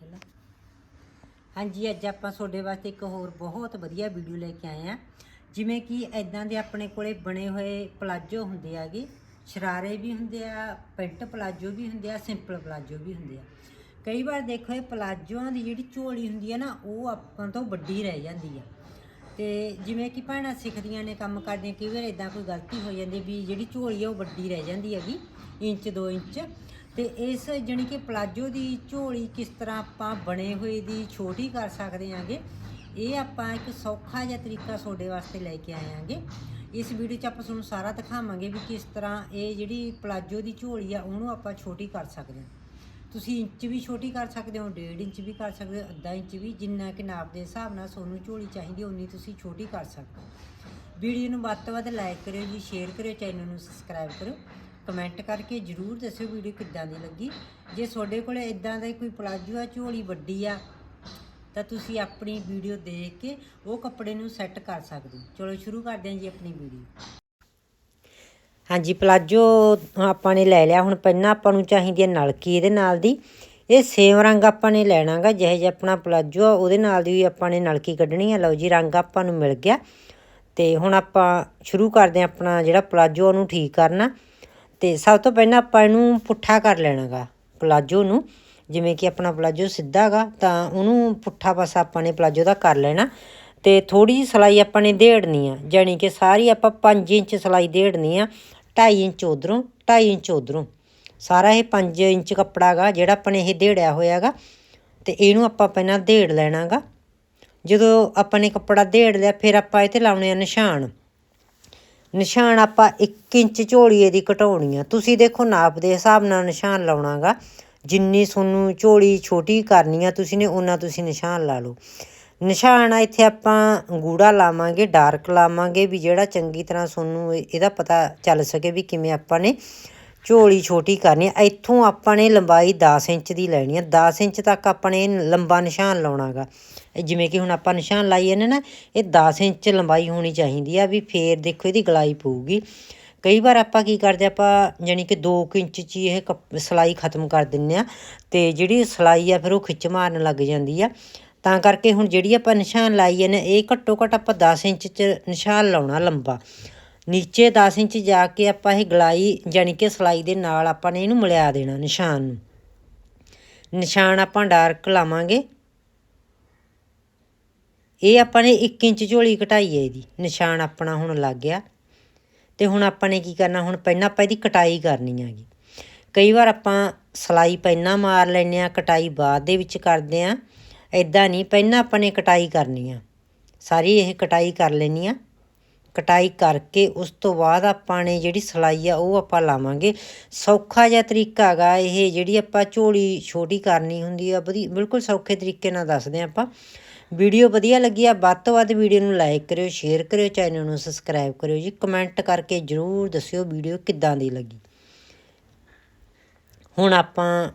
ਚਲੋ ਹਾਂਜੀ, ਅੱਜ ਆਪਾਂ ਤੁਹਾਡੇ ਵਾਸਤੇ ਇੱਕ ਹੋਰ ਬਹੁਤ ਵਧੀਆ ਵੀਡੀਓ ਲੈ ਕੇ ਆਏ ਆ ਜਿਵੇਂ ਕਿ ਐਦਾਂ ਦੇ ਆਪਣੇ ਕੋਲੇ ਬਣੇ ਹੋਏ ਪਲਾਜੋ ਹੁੰਦੇ ਆਗੇ ਸ਼ਰਾਰੇ ਵੀ ਹੁੰਦੇ ਆ ਪੈਂਟ ਪਲਾਜੋ ਵੀ ਹੁੰਦੇ ਆ ਸਿੰਪਲ ਪਲਾਜੋ ਵੀ ਹੁੰਦੇ ਆ। ਕਈ ਵਾਰ ਦੇਖੋ, ਇਹ ਪਲਾਜੋਆਂ ਦੀ ਜਿਹੜੀ ਝੋਲੀ ਹੁੰਦੀ ਆ ਨਾ, ਉਹ ਆਪਾਂ ਤੋਂ ਵੱਡੀ ਰਹਿ ਜਾਂਦੀ ਆ। ਤੇ ਜਿਵੇਂ ਕਿ ਭੈਣਾਂ ਸਿੱਖਦੀਆਂ ਨੇ, ਕੰਮ ਕਰਦੀਆਂ, ਕਈ ਵਾਰ ਇਦਾਂ ਕੋਈ ਗਲਤੀ ਹੋ ਜਾਂਦੀ ਵੀ ਜਿਹੜੀ ਝੋਲੀ ਆ, ਉਹ ਵੱਡੀ ਰਹਿ ਜਾਂਦੀ ਹੈਗੀ, ਇੰਚ 2 ਇੰਚ। ਤੇ ਇਸ ਜਾਣੀ ਕਿ ਪਲਾਜੋ ਦੀ ਝੋਲੀ ਕਿਸ ਤਰ੍ਹਾਂ ਆਪਾਂ ਬਣੇ ਹੋਏ ਦੀ ਛੋਟੀ ਕਰ ਸਕਦੇ ਆਂਗੇ, ਇਹ ਆਪਾਂ ਇੱਕ ਸੌਖਾ ਜਿਹਾ ਤਰੀਕਾ ਤੁਹਾਡੇ ਵਾਸਤੇ ਲੈ ਕੇ ਆਏ ਆਂਗੇ। ਇਸ ਵੀਡੀਓ 'ਚ ਆਪਾਂ ਤੁਹਾਨੂੰ ਸਾਰਾ ਦਿਖਾਵਾਂਗੇ ਵੀ ਕਿਸ ਤਰ੍ਹਾਂ ਇਹ ਜਿਹੜੀ ਪਲਾਜੋ ਦੀ ਝੋਲੀ ਆ, ਉਹਨੂੰ ਆਪਾਂ ਛੋਟੀ ਕਰ ਸਕਦੇ ਹਾਂ। ਤੁਸੀਂ ਇੰਚ ਵੀ ਛੋਟੀ ਕਰ ਸਕਦੇ ਹੋ 1.5 ਇੰਚ ਵੀ ਕਰ ਸਕਦੇ ਹੋ, ਅੱਧਾ ਇੰਚ ਵੀ, ਜਿੰਨਾ ਕਿ ਨਾਪ ਦੇ ਹਿਸਾਬ ਨਾਲ ਤੁਹਾਨੂੰ ਝੋਲੀ ਚਾਹੀਦੀ ਉਨੀ ਤੁਸੀਂ ਛੋਟੀ ਕਰ ਸਕਦੇ ਹੋ। ਵੀਡੀਓ ਨੂੰ ਵੱਧ ਤੋਂ ਵੱਧ ਲਾਈਕ ਕਰਿਓ ਜੀ ਸ਼ੇਅਰ ਕਰਿਓ ਚੈਨਲ ਨੂੰ ਸਬਸਕ੍ਰਾਈਬ ਕਰਿਓ। ਕਮੈਂਟ ਕਰਕੇ ਜਰੂਰ ਦੱਸਿਓ ਵੀਡੀਓ ਕਿੱਦਾਂ ਦੀ ਲੱਗੀ। ਜੇ ਤੁਹਾਡੇ ਕੋਲ ਇਦਾਂ ਦਾ ਕੋਈ ਪਲਾਜੋ ਆ, ਝੋਲੀ ਵੱਡੀ ਆ, ਤਾਂ ਤੁਸੀਂ ਆਪਣੀ ਵੀਡੀਓ ਦੇਖ ਕੇ ਉਹ ਕੱਪੜੇ ਨੂੰ ਸੈੱਟ ਕਰ ਸਕਦੇ ਹੋ। ਚਲੋ ਸ਼ੁਰੂ ਕਰਦੇ ਹਾਂ ਜੀ ਆਪਣੀ ਵੀਡੀਓ। ਹਾਂਜੀ, ਪਲਾਜੋ ਆਪਾਂ ਨੇ ਲੈ ਲਿਆ। ਹੁਣ ਪਹਿਲਾਂ ਆਪਾਂ ਨੂੰ ਚਾਹੀਦੀ ਹੈ ਨਲਕੀ ਇਹਦੇ ਨਾਲ ਦੀ। ਇਹ ਸੇਮ ਰੰਗ ਆਪਾਂ ਨੇ ਲੈਣਾਗਾ, ਜਿਹੇ ਜਿਹਾ ਆਪਣਾ ਪਲਾਜੋ ਆ, ਉਹਦੇ ਨਾਲ ਦੀ ਵੀ ਆਪਾਂ ਨੇ ਨਲਕੀ ਕੱਢਣੀ ਆ। ਲਓ ਜੀ, ਰੰਗ ਆਪਾਂ ਨੂੰ ਮਿਲ ਗਿਆ। ਤੇ ਹੁਣ ਆਪਾਂ ਸ਼ੁਰੂ ਕਰਦੇ ਹਾਂ ਆਪਣਾ ਜਿਹੜਾ ਪਲਾਜੋ ਉਹਨੂੰ ਠੀਕ ਕਰਨਾ। ਤੇ ਸਭ ਤੋਂ ਪਹਿਲਾਂ ਆਪਾਂ ਇਹਨੂੰ ਪੁੱਠਾ ਕਰ ਲੈਣਾਗਾ, ਪਲਾਜੋ ਨੂੰ। ਜਿਵੇਂ ਕਿ ਆਪਣਾ ਪਲਾਜੋ ਸਿੱਧਾ ਗਾ ਤਾਂ ਉਹਨੂੰ ਪੁੱਠਾ ਪਾਸਾ ਆਪਾਂ ਨੇ ਪਲਾਜੋ ਦਾ ਕਰ ਲੈਣਾ। ਤੇ ਥੋੜੀ ਜਿਹੀ ਸਲਾਈ ਆਪਾਂ ਨੇ ਦੇੜਨੀ ਆ, ਜਾਣੀ ਕਿ ਸਾਰੀ ਆਪਾਂ 5 ਇੰਚ ਸਲਾਈ ਦੇੜਨੀ ਆ 2.5 ਇੰਚ ਉਧਰੋਂ 2.5 ਇੰਚ ਉਧਰੋਂ ਸਾਰਾ ਇਹ 5 ਇੰਚ ਕੱਪੜਾ ਗਾ ਜਿਹੜਾ ਆਪਾਂ ਨੇ ਇਹ ਦੇੜਿਆ ਹੋਇਆਗਾ, ਤੇ ਇਹਨੂੰ ਆਪਾਂ ਪਹਿਲਾਂ ਦੇੜ ਲੈਣਾਗਾ। ਜਦੋਂ ਆਪਾਂ ਨੇ ਕੱਪੜਾ ਦੇੜ ਲਿਆ, ਫਿਰ ਆਪਾਂ ਇਹ ਤੇ ਲਾਉਣੇ ਆ ਨਿਸ਼ਾਨ। ਨਿਸ਼ਾਨ ਆਪਾਂ 1 ਇੰਚ ਝੋਲੀ ਦੀ ਘਟਾਉਣੀ ਆ। ਤੁਸੀਂ ਦੇਖੋ ਨਾਪ ਦੇ ਹਿਸਾਬ ਨਾਲ ਨਿਸ਼ਾਨ ਲਾਉਣਾਗਾ। ਜਿੰਨੀ ਤੁਹਾਨੂੰ ਝੋਲੀ ਛੋਟੀ ਕਰਨੀ ਆ, ਤੁਸੀਂ ਨੇ ਉਹਨਾਂ ਤੁਸੀਂ ਨਿਸ਼ਾਨ ਲਾ ਲਓ। ਨਿਸ਼ਾਨ ਆ, ਇੱਥੇ ਆਪਾਂ ਗੂੜਾ ਲਾਵਾਂਗੇ, ਡਾਰਕ ਲਾਵਾਂਗੇ ਵੀ ਜਿਹੜਾ ਚੰਗੀ ਤਰ੍ਹਾਂ ਤੁਹਾਨੂੰ ਇਹ- ਇਹਦਾ ਪਤਾ ਚੱਲ ਸਕੇ ਵੀ ਕਿਵੇਂ ਆਪਾਂ ਨੇ ਝੋਲੀ ਛੋਟੀ ਕਰਨੀ ਆ, ਇੱਥੋਂ ਆਪਾਂ ਨੇ ਲੰਬਾਈ 10 ਇੰਚ ਦੀ ਲੈਣੀ ਆ 10 ਇੰਚ ਤੱਕ ਆਪਾਂ ਨੇ ਲੰਬਾ ਨਿਸ਼ਾਨ ਲਾਉਣਾਗਾ। ਜਿਵੇਂ ਕਿ ਹੁਣ ਆਪਾਂ ਨਿਸ਼ਾਨ ਲਾਈਏ ਨੇ ਨਾ, ਇਹ 10 ਇੰਚ ਲੰਬਾਈ ਹੋਣੀ ਚਾਹੀਦੀ ਆ ਵੀ ਫੇਰ ਦੇਖੋ ਇਹਦੀ ਗਲਾਈ ਪਊਗੀ। ਕਈ ਵਾਰ ਆਪਾਂ ਕੀ ਕਰਦੇ ਆਪਾਂ ਯਾਨੀ ਕਿ 2 ਇੰਚ 'ਚ ਹੀ ਇਹ ਕੱਪ- ਸਿਲਾਈ ਖਤਮ ਕਰ ਦਿੰਨੇ ਆ ਤੇ ਜਿਹੜੀ ਸਿਲਾਈ ਆ ਫਿਰ ਉਹ ਖਿੱਚ ਮਾਰਨ ਲੱਗ ਜਾਂਦੀ ਆ। ਤਾਂ ਕਰਕੇ ਹੁਣ ਜਿਹੜੀ ਆਪਾਂ ਨਿਸ਼ਾਨ ਲਾਈਏ ਨੇ ਇਹ ਘੱਟੋ ਘੱਟ ਆਪਾਂ 10 ਇੰਚ 'ਚ ਨਿਸ਼ਾਨ ਲਾਉਣਾ ਲੰਬਾ। ਨੀਚੇ 10 ਇੰਚ ਜਾ ਕੇ ਆਪਾਂ ਇਹ ਗਲਾਈ ਯਾਨੀ ਕਿ ਸਿਲਾਈ ਦੇ ਨਾਲ ਆਪਾਂ ਨੇ ਇਹਨੂੰ ਮਿਲਿਆ ਦੇਣਾ ਨਿਸ਼ਾਨ ਨੂੰ। ਨਿਸ਼ਾਨ ਆਪਾਂ ਡਾਰਕ ਲਾਵਾਂਗੇ। ਇਹ ਆਪਾਂ ਨੇ 1 ਇੰਚ ਝੋਲੀ ਘਟਾਈ ਹੈ ਇਹਦੀ। ਨਿਸ਼ਾਨ ਆਪਣਾ ਹੁਣ ਲੱਗ ਗਿਆ। ਤੇ ਹੁਣ ਆਪਾਂ ਨੇ ਕੀ ਕਰਨਾ, ਹੁਣ ਪਹਿਲਾਂ ਆਪਾਂ ਇਹਦੀ ਕਟਾਈ ਕਰਨੀ ਹੈਗੀ। ਕਈ ਵਾਰ ਆਪਾਂ ਸਲਾਈ ਪਹਿਲਾਂ ਮਾਰ ਲੈਂਦੇ ਆ ਕਟਾਈ ਬਾਅਦ ਦੇ ਵਿੱਚ ਕਰਦੇ ਆ ਐਦਾਂ ਨਹੀਂ, ਪਹਿਲਾਂ ਆਪਾਂ ਨੇ ਕਟਾਈ ਕਰਨੀ ਆ। ਸਾਰੀ ਇਹ ਕਟਾਈ ਕਰ ਲੈਣੀ ਆ ਕਟਾਈ ਕਰਕੇ ਉਸ ਤੋਂ ਬਾਅਦ ਆਪਾਂ ਨੇ ਜਿਹੜੀ ਸਲਾਈ ਆ, ਉਹ ਆਪਾਂ ਲਾਵਾਂਗੇ। ਸੌਖਾ ਜਿਹਾ ਤਰੀਕਾ ਹੈਗਾ ਇਹ, ਜਿਹੜੀ ਆਪਾਂ ਝੋਲੀ ਛੋਟੀ ਕਰਨੀ ਹੁੰਦੀ ਆ ਵਧੀ ਬਿਲਕੁਲ ਸੌਖੇ ਤਰੀਕੇ ਨਾਲ ਦੱਸਦੇ ਆ ਆਪਾਂ। ਵੀਡੀਓ ਵਧੀਆ ਲੱਗੀ ਆ, ਵੱਧ ਤੋਂ ਵੱਧ ਵੀਡੀਓ ਨੂੰ ਲਾਈਕ ਕਰਿਓ, ਸ਼ੇਅਰ ਕਰਿਓ, ਚੈਨਲ ਨੂੰ ਸਬਸਕ੍ਰਾਈਬ ਕਰਿਓ ਜੀ। ਕਮੈਂਟ ਕਰਕੇ ਜਰੂਰ ਦੱਸਿਓ ਵੀਡੀਓ ਕਿੱਦਾਂ ਦੀ ਲੱਗੀ। ਹੁਣ ਆਪਾਂ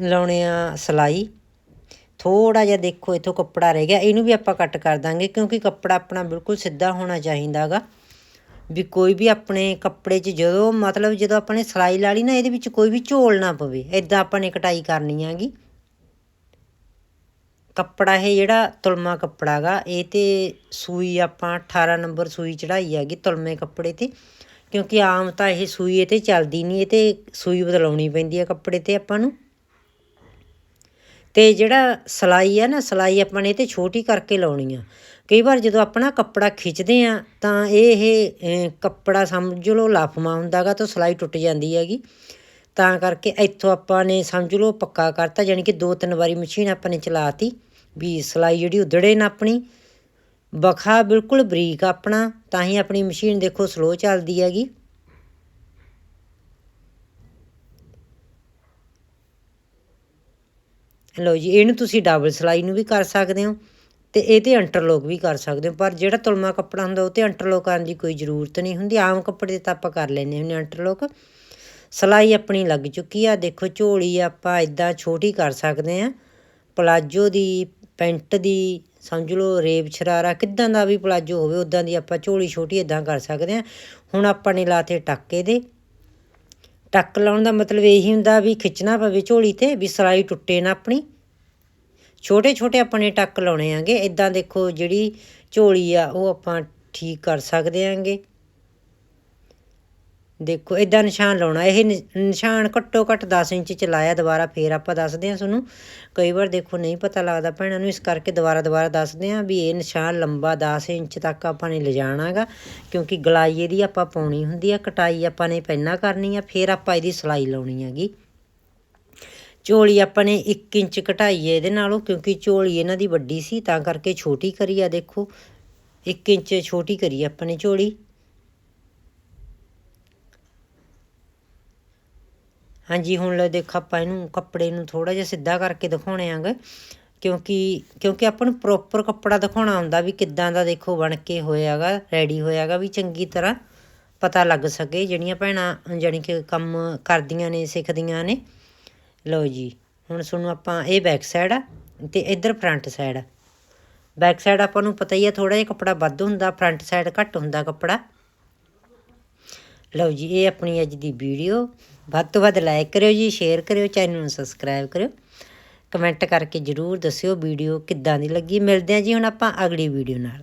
ਲਾਉਣੇ ਆ ਸਲਾਈ। ਥੋੜਾ ਜਿਹਾ ਦੇਖੋ, ਇਥੋਂ ਕੱਪੜਾ ਰਹਿ ਗਿਆ। ਇਹਨੂੰ ਵੀ ਆਪਾਂ ਕੱਟ ਕਰ ਦਾਂਗੇ, ਕਿਉਂਕਿ ਕੱਪੜਾ ਆਪਣਾ ਬਿਲਕੁਲ ਸਿੱਧਾ ਹੋਣਾ ਚਾਹੀਦਾਗਾ ਵੀ ਕੋਈ ਵੀ ਆਪਣੇ ਕੱਪੜੇ 'ਚ ਜਦੋਂ, ਮਤਲਬ ਜਦੋਂ ਆਪਾਂ ਨੇ ਸਲਾਈ ਲਾ ਲਈ ਨਾ, ਇਹਦੇ ਵਿੱਚ ਕੋਈ ਵੀ ਝੋਲ ਨਾ ਪਵੇ। ਇਦਾਂ ਆਪਾਂ ਨੇ ਕਟਾਈ ਕਰਨੀ ਆਗੀ। ਕੱਪੜਾ ਇਹ ਜਿਹੜਾ ਤੁਲਮਾ ਕੱਪੜਾ ਗਾ, ਇਹ ਤੇ ਸੂਈ ਆਪਾਂ 18 ਨੰਬਰ ਸੂਈ ਚੜਾਈ ਹੈਗੀ ਤੁਲਮੇ ਕੱਪੜੇ ਤੇ। ਕਿਉਂਕਿ ਆਮ ਤਾਂ ਇਹ ਸੂਈ ਇਹ ਤੇ ਚੱਲਦੀ ਨਹੀਂ ਇਹ ਤੇ ਸੂਈ ਬਦਲਾਉਣੀ ਪੈਂਦੀ ਹੈ ਕੱਪੜੇ ਤੇ ਆਪਾਂ ਨੂੰ। ਤੇ ਜਿਹੜਾ ਸਿਲਾਈ ਆ ਨਾ, ਸਿਲਾਈ ਆਪਾਂ ਨੇ ਇਹ ਤੇ ਛੋਟੀ ਕਰਕੇ ਲਾਉਣੀ ਆ। ਕਈ ਵਾਰ ਜਦੋਂ ਆਪਣਾ ਕੱਪੜਾ ਖਿੱਚਦੇ ਆ, ਤਾਂ ਇਹ ਇਹ ਕੱਪੜਾ ਸਮਝ ਲਓ ਲਾਫਮਾ ਹੁੰਦਾਗਾ ਤਾਂ ਸਿਲਾਈ ਟੁੱਟ ਜਾਂਦੀ ਹੈਗੀ। ਤਾਂ ਕਰਕੇ ਇੱਥੋਂ ਆਪਾਂ ਨੇ ਸਮਝ ਲਓ ਪੱਕਾ ਕਰਤਾ ਯਾਨੀ ਕਿ ਦੋ ਤਿੰਨ ਵਾਰੀ ਮਸ਼ੀਨ ਆਪਾਂ ਨੇ ਚਲਾਤੀ ਵੀ ਸਿਲਾਈ ਜਿਹੜੀ ਉਧੜੇ ਨਾ ਆਪਣੀ। ਬਖਾ ਬਿਲਕੁਲ ਬਰੀਕ ਆਪਣਾ, ਤਾਂ ਹੀ ਆਪਣੀ ਮਸ਼ੀਨ ਦੇਖੋ ਸਲੋ ਚੱਲਦੀ ਹੈਗੀ। ਲਓ ਜੀ, ਇਹਨੂੰ ਤੁਸੀਂ ਡਬਲ ਸਲਾਈ ਨੂੰ ਵੀ ਕਰ ਸਕਦੇ ਹੋ ਤੇ ਇਹ ਤੇ ਇੰਟਰਲੋਕ ਵੀ ਕਰ ਸਕਦੇ ਹੋ, ਪਰ ਜਿਹੜਾ ਤੁਲਮਾ ਕੱਪੜਾ ਹੁੰਦਾ ਉਹ ਤੇ ਇੰਟਰਲੋਕ ਕਰਨ ਦੀ ਕੋਈ ਜ਼ਰੂਰਤ ਨਹੀਂ ਹੁੰਦੀ, ਆਮ ਕੱਪੜੇ ਤਾਂ ਆਪਾਂ ਕਰ ਲੈਂਦੇ ਹੁੰਦੇ ਇੰਟਰਲੋਕ ਸਲਾਈ ਆਪਣੀ ਲੱਗ ਚੁੱਕੀ ਆ, ਦੇਖੋ ਝੋਲੀ ਆਪਾਂ ਇਦਾਂ ਛੋਟੀ ਕਰ ਸਕਦੇ ਆ ਪਲਾਜੋ ਦੀ, ਪੈਂਟ ਦੀ, ਸਮਝ ਲਓ ਰੇਬ ਸ਼ਰਾਰਾ, ਕਿੱਦਾਂ ਦਾ ਵੀ ਪਲਾਜੋ ਹੋਵੇ ਉਦਾਂ ਦੀ ਆਪਾਂ ਝੋਲੀ ਛੋਟੀ ਇਦਾਂ ਕਰ ਸਕਦੇ ਆ ਹੁਣ ਆਪਾਂ ਨੇ ਲਾਤੇ ਟੱਕੇ ਦੇ ਟੱਕ ਲਾਉਣ ਦਾ ਮਤਲਬ ਇਹੀ ਹੁੰਦਾ ਵੀ ਖਿੱਚਣਾ ਪਵੇ ਝੋਲੀ ਤੇ, ਵੀ ਸਲਾਈ ਟੁੱਟੇ ਨਾ ਆਪਣੀ। ਛੋਟੇ ਛੋਟੇ ਆਪਾਂ ਨੇ ਟੱਕ ਲਾਉਣੇ ਆਂਗੇ ਇਦਾਂ ਦੇਖੋ ਜਿਹੜੀ ਝੋਲੀ ਆ, ਉਹ ਆਪਾਂ ਠੀਕ ਕਰ ਸਕਦੇ ਆਂਗੇ। ਦੇਖੋ ਇਦਾਂ ਨਿਸ਼ਾਨ ਲਾਉਣਾ। ਇਹ ਨਿ- ਨਿਸ਼ਾਨ ਘੱਟੋ ਘੱਟ 10 ਇੰਚ ਚ ਲਾਇਆ, ਦੁਬਾਰਾ ਫੇਰ ਆਪਾਂ ਦੱਸਦੇ ਹਾਂ ਤੁਹਾਨੂੰ। ਕਈ ਵਾਰ ਦੇਖੋ, ਨਹੀਂ ਪਤਾ ਲੱਗਦਾ ਭੈਣਾਂ ਨੂੰ, ਇਸ ਕਰਕੇ ਦੁਬਾਰਾ ਦੁਬਾਰਾ ਦੱਸਦੇ ਹਾਂ ਵੀ ਇਹ ਨਿਸ਼ਾਨ ਲੰਬਾ 10 ਇੰਚ ਤੱਕ ਆਪਾਂ ਨੇ ਲਿਜਾਣਾਗਾ, ਕਿਉਂਕਿ ਗਲਾਈ ਇਹਦੀ ਆਪਾਂ ਪਾਉਣੀ ਹੁੰਦੀ ਆ, ਕਟਾਈ ਆਪਾਂ ਨੇ ਪਹਿਲਾਂ ਕਰਨੀ ਆ, ਫੇਰ ਆਪਾਂ ਇਹਦੀ ਸਲਾਈ ਲਾਉਣੀ ਹੈਗੀ। ਝੋਲੀ ਆਪਾਂ ਨੇ 1 ਇੰਚ ਘਟਾਈ ਇਹਦੇ ਨਾਲੋਂ, ਕਿਉਂਕਿ ਝੋਲੀ ਇਹਨਾਂ ਦੀ ਵੱਡੀ ਸੀ, ਤਾਂ ਕਰਕੇ ਛੋਟੀ ਕਰੀ ਆ ਦੇਖੋ। 1 ਇੰਚ ਛੋਟੀ ਕਰੀ ਆਪਾਂ ਨੇ ਝੋਲੀ। ਹਾਂਜੀ, ਹੁਣ ਲੈ ਦੇਖ ਆਪਾਂ ਇਹਨੂੰ ਕੱਪੜੇ ਨੂੰ ਥੋੜਾ ਜਿਹਾ ਸਿੱਧਾ ਕਰਕੇ ਦਿਖਾਉਣੇ ਆਂਗੇ। ਕਿਉਂਕਿ ਕਿਉਂਕਿ ਆਪਾਂ ਨੂੰ ਪ੍ਰੋਪਰ ਕੱਪੜਾ ਦਿਖਾਉਣਾ ਹੁੰਦਾ ਵੀ ਕਿੱਦਾਂ ਦਾ ਦੇਖੋ ਬਣ ਕੇ ਹੋਇਆਗਾ ਰੈਡੀ ਹੋਇਆਗਾ, ਵੀ ਚੰਗੀ ਤਰ੍ਹਾਂ ਪਤਾ ਲੱਗ ਸਕੇ। ਜਿਹੜੀਆਂ ਭੈਣਾਂ, ਜਾਣੀ ਕਿ ਕੰਮ ਕਰਦੀਆਂ ਨੇ, ਸਿੱਖਦੀਆਂ ਨੇ। ਲਓ ਜੀ, ਹੁਣ ਤੁਹਾਨੂੰ ਆਪਾਂ ਇਹ ਬੈਕ ਸਾਈਡ ਆ ਤੇ ਇੱਧਰ ਫਰੰਟ ਸਾਈਡ ਆ। ਬੈਕ ਸਾਈਡ ਆਪਾਂ ਨੂੰ ਪਤਾ ਹੀ ਆ ਥੋੜਾ ਜਿਹਾ ਕੱਪੜਾ ਵੱਧ ਹੁੰਦਾ ਫਰੰਟ ਸਾਈਡ ਘੱਟ ਹੁੰਦਾ ਕੱਪੜਾ। ਲਓ ਜੀ, ਇਹ ਆਪਣੀ ਅੱਜ ਦੀ ਵੀਡੀਓ। ਵੱਧ ਤੋਂ ਵੱਧ ਲਾਈਕ ਕਰਿਓ ਜੀ ਸ਼ੇਅਰ ਕਰਿਓ ਚੈਨਲ ਨੂੰ ਸਬਸਕ੍ਰਾਈਬ ਕਰਿਓ। ਕਮੈਂਟ ਕਰਕੇ ਜਰੂਰ ਦੱਸਿਓ ਵੀਡੀਓ ਕਿੱਦਾਂ ਦੀ ਲੱਗੀ। ਮਿਲਦੇ ਹਾਂ ਜੀ ਹੁਣ ਆਪਾਂ ਅਗਲੀ ਵੀਡੀਓ ਨਾਲ।